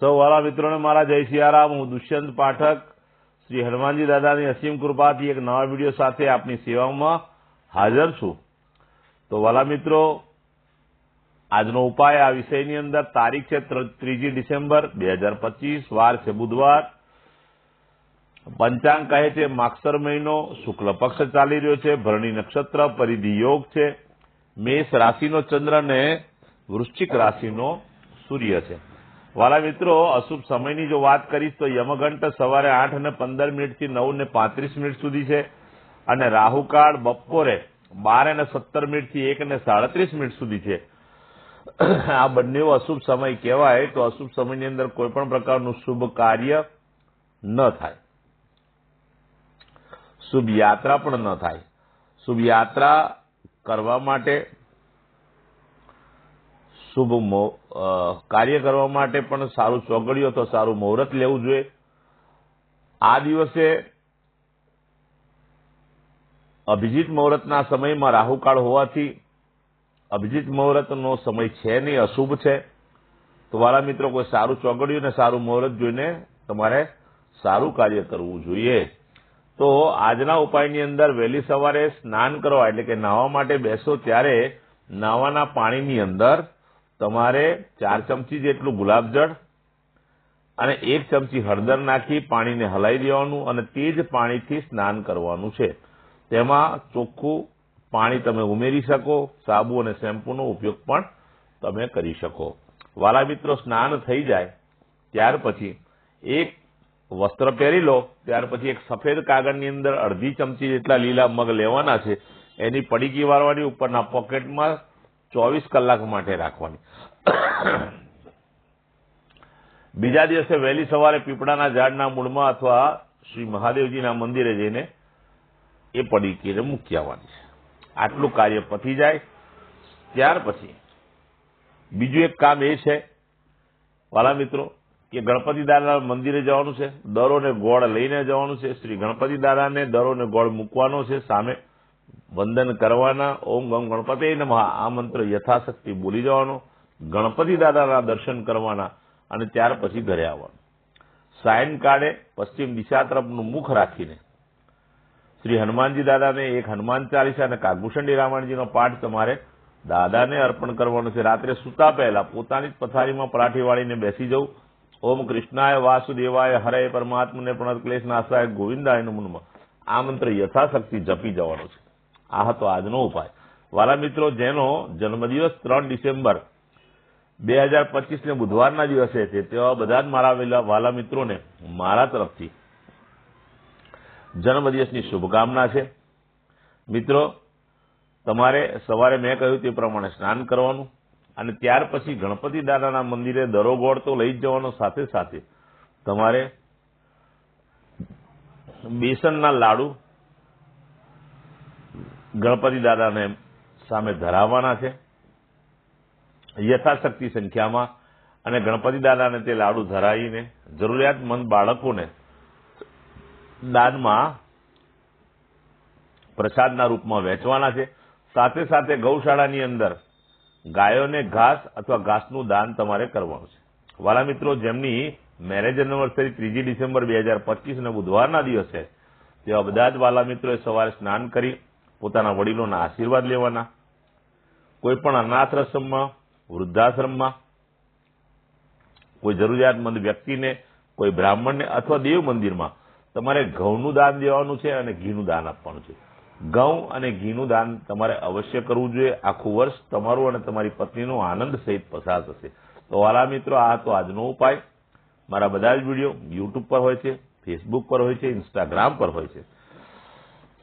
સૌ વાલા મિત્રોને મારા જય સિયારામ હું દુષ્યંત પાઠક. શ્રી હનુમાનજી દાદાની અસીમ કૃપાથી એક નવા વીડિયો સાથે આપની સેવામાં હાજર છું. તો વાલા મિત્રો, આજનો ઉપાય આ વિષયની અંદર. તારીખ છે ત્રીજી ડિસેમ્બર બે હજાર પચીસ. વાર છે બુધવાર. પંચાંગ કહે છે માક્ષર મહિનો શુક્લ પક્ષ ચાલી રહ્યો છે. ભરણી નક્ષત્ર પરિધિ યોગ છે. મેષ રાશિનો ચંદ્ર ને વૃશ્ચિક રાશિનો સૂર્ય છે. વાલા મિત્રો, અશુભ સમયની જો વાત કરીશ તો યમઘંટ સવારે આઠ અને પંદર મિનિટથી નવ ને પાંત્રીસ મિનિટ સુધી છે અને રાહુકાળ બપોરે બાર અને સત્તર મિનિટથી એક અને સાડત્રીસ મિનિટ સુધી છે. આ બંને અશુભ સમય કહેવાય તો અશુભ સમયની અંદર કોઈ પણ પ્રકારનું શુભ કાર્ય ન થાય. શુભ યાત્રા પણ ન થાય. શુભ યાત્રા કરવા માટે શુભ કાર્ય કરવા માટે પણ સારું ચોગડિયું અથવા સારું મુહૂર્ત લેવું જોઈએ. આ દિવસે અભિજીત મુહૂર્તના સમયમાં રાહુકાળ હોવાથી અભિજીત મુહૂર્તનો સમય છે નહીં, અશુભ છે. તો વાળા મિત્રો, કોઈ સારું ચોગડિયું ને સારું મુહૂર્ત જોઈને તમારે સારું કાર્ય કરવું જોઈએ. તો આજના ઉપાયની અંદર વહેલી સવારે સ્નાન કરવા એટલે કે નાહવા માટે બેસો ત્યારે નાવાના પાણીની અંદર તમારે ચાર ચમચી જેટલું ગુલાબજળ અને એક ચમચી હળદર નાખી પાણીને હલાવી દેવાનું અને તે જ પાણીથી સ્નાન કરવાનું છે. તેમાં ચોખ્ખું પાણી તમે ઉમેરી શકો, સાબુ અને શેમ્પૂનો ઉપયોગ પણ તમે કરી શકો. વાલા મિત્રો, સ્નાન થઈ જાય, ત્યાર પછી એક વસ્ત્ર પહેરી લો, ત્યાર પછી એક સફેદ કાગળની અંદર અડધી ચમચી જેટલા લીલા મગ લેવાના છે, એની પડીકી વાળવાની ઉપરના પોકેટમાં ચોવીસ કલાક માટે રાખવાની. બીજા દિવસે વહેલી સવારે પીપળાના ઝાડના મૂળમાં અથવા શ્રી મહાદેવજીના મંદિરે જઈને એ પડીકીને મૂકી આવવાની છે. આટલું કાર્ય પતી જાય, ત્યાર પછી બીજું એક કામ એ છે, વાલા મિત્રો, કે ગણપતિ દાદા મંદિરે જવાનું છે દરો ને ગોળ લઈને જવાનું છે, શ્રી ગણપતિ દાદાને દરો ને ગોળ મૂકવાનો છે, સામે વંદન કરવાના, ઓમ ગમ ગણપતિ નમઃ. આ મંત્ર યથાશક્તિ બોલી જવાનો, ગણપતિ દાદાના દર્શન કરવાના અને ત્યાર પછી ઘરે આવવાનું. સાયંકાળે પશ્ચિમ દિશા તરફનું મુખ રાખીને શ્રી હનુમાનજી દાદાને એક હનુમાન ચાલીસા અને કાગભૂષણી રામાયણજીનો પાઠ તમારે દાદાને અર્પણ કરવાનો છે. રાત્રે સૂતા પહેલા પોતાની જ પથારીમાં પરાઠી વાળીને બેસી જવું. ઓમ કૃષ્ણાય વાસુદેવાય હરે પરમાત્મને પ્રણત ક્લેશ નાશાય ગોવિંદાય નમનમાં આ મંત્ર યથાશક્તિ જપી જવાનો છે. આ હતો આજનો ઉપાય. વાલા મિત્રો, જેનો જન્મદિવસ ત્રણ ડિસેમ્બર બે હજાર પચીસ ને બુધવારના દિવસે છે, તેવા બધા જ મારા વાલા મિત્રોને મારા તરફથી જન્મદિવસની શુભકામના છે. મિત્રો, તમારે સવારે મેં કહ્યું તે પ્રમાણે સ્નાન કરવાનું અને ત્યાર પછી ગણપતિ દાદાના મંદિરે દરોગોળ તો લઈ જ જવાનો સાથે સાથે તમારે બેસનના લાડુ ગણપતિ દાદાને સામે ધરાવવાના છે. યથાશક્તિ સંખ્યામાં અને ગણપતિ દાદાને તે લાડુ ધરાવીને જરૂરિયાતમંદ બાળકોને દાનમાં પ્રસાદના રૂપમાં વહેંચવાના છે. સાથે સાથે ગૌશાળાની અંદર ગાયોને ઘાસ અથવા ઘાસનું દાન તમારે કરવાનું છે. વાલા મિત્રો, જેમની મેરેજ એનિવર્સરી ત્રીજી ડિસેમ્બર બે હજાર પચીસ અને બુધવારના દિવસે તેવા બધા જ વાલા મિત્રોએ સવારે સ્નાન કરી પોતાના વડીલોના આશીર્વાદ લેવાના. કોઈ પણ વૃદ્ધાશ્રમમાં, કોઈ જરૂરિયાતમંદ વ્યક્તિને, કોઈ બ્રાહ્મણને અથવા દેવ મંદિરમાં તમારે ઘઉંનું દાન દેવાનું છે અને ઘીનું દાન આપવાનું છે. ઘઉં અને ઘીનું દાન તમારે અવશ્ય કરવું જોઈએ. આખું વર્ષ તમારું અને તમારી પત્નીનો આનંદ સહિત પસાર થશે. તો વાલા મિત્રો, આ તો આજનો ઉપાય. મારા બધા જ વીડિયો યુટ્યુબ પર હોય છે ફેસબુક પર હોય છે ઇન્સ્ટાગ્રામ પર હોય છે.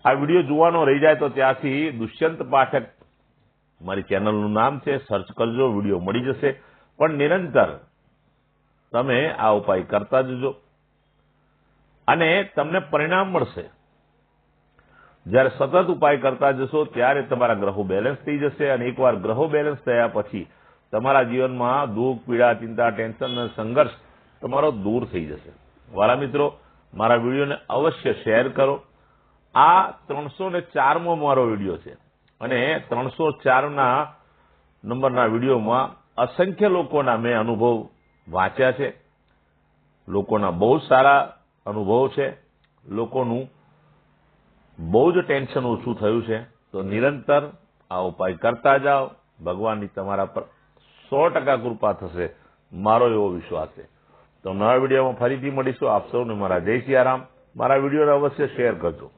આ વીડિયો જોવાનો રહી જાય તો ત્યાંથી દુષ્યંત પાઠક, મારી ચેનલનું નામ છે, સર્ચ કરજો, વીડિયો મળી જશે. પણ નિરંતર તમે આ ઉપાય કરતા જજો. અને તમને પરિણામ મળશે. જ્યારે સતત ઉપાય કરતા જશો, ત્યારે તમારા ગ્રહો બેલેન્સ થઈ જશે અને એકવાર ગ્રહો બેલેન્સ થયા પછી તમારા જીવનમાં દુઃખ, પીડા, ચિંતા ટેન્શન અને સંઘર્ષ તમારો દૂર થઈ જશે. વાલા મિત્રો, મારા વિડીયોને અવશ્ય શેર કરો. આ ત્રણસો ને ચારમો મારો વીડિયો છે. અને ત્રણસો ચારના નંબરના વિડીયોમાં અસંખ્ય લોકોના મેં અનુભવ વાંચ્યા છે. લોકોના બહુ સારા અનુભવ છે. લોકોનું બહુ જ ટેન્શન ઓછું થયું છે. તો નિરંતર આ ઉપાય કરતા જાઓ. ભગવાનની તમારા પર સો ટકા કૃપા થશે. મારો એવો વિશ્વાસ છે. તો નવા વિડીયોમાં ફરીથી મળીશું. આપ સૌને મારા જય સિયારામ. મારા વિડીયોને અવશ્ય શેર કરજો.